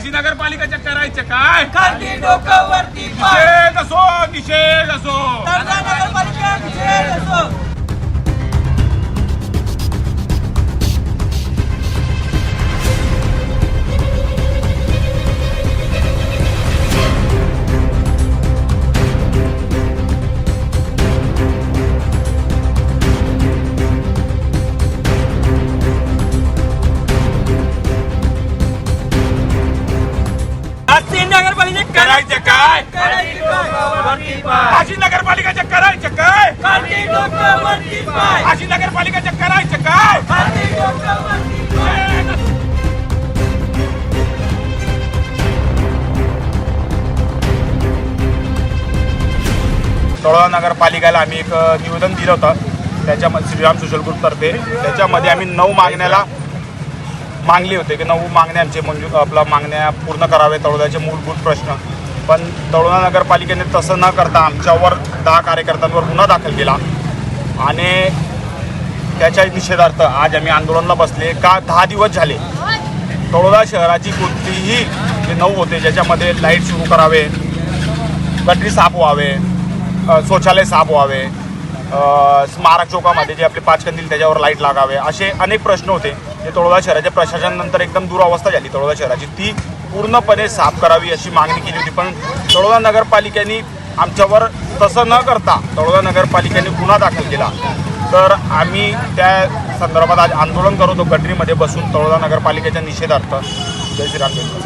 अशी नगरपालिकाच्या करायचं काय? डोकं वरती निषेध असो निषेध असो. करायचं काय? अशी नगरपालिकाच्या करायचं काय? अशी नगरपालिकाच्या करायचं काय? तळोदा नगरपालिकेला आम्ही एक निवेदन दिलं होतं. त्याच्यामध्ये श्रीराम सोशल ग्रुपतर्फे त्याच्यामध्ये आम्ही नऊ मागण्याला मागले होते की नऊ मागण्या आमचे मंजूर आपला मागण्या पूर्ण करावे तळोद्याचे मूलभूत प्रश्न. पण तळोदा नगरपालिकेने तसं न करता आमच्यावर दहा कार्यकर्त्यांवर गुन्हा दाखल केला. आणि त्याच्या निषेधार्थ आज आम्ही आंदोलनाला बसले. का दहा दिवस झाले. तळोदा शहराची कोणतीही जे नऊ होते ज्याच्यामध्ये लाइट सुरू करावे गटरी साफ व्हावे शौचालय साफ व्हावे स्मारक चौकामध्ये जे आपले पाच कंदील त्याच्यावर लाइट लागावे असे अनेक प्रश्न होते. जे तळोदा शहराच्या प्रशासनानंतर एकदम दुरावस्था झाली तळोदा शहराची. ती पूर्णपणे साफ करावी अशी मागणी केली होती. पण तळोदा नगरपालिकेने आमच्यावर तसं न करता तळोदा नगरपालिकेने गुन्हा दाखल केला. तर आम्ही त्या संदर्भात आज आंदोलन करत होतो. गटरीमध्ये बसून तळोदा नगरपालिकेच्या निषेधार्थ. जय श्रीराम जय श्रीराम.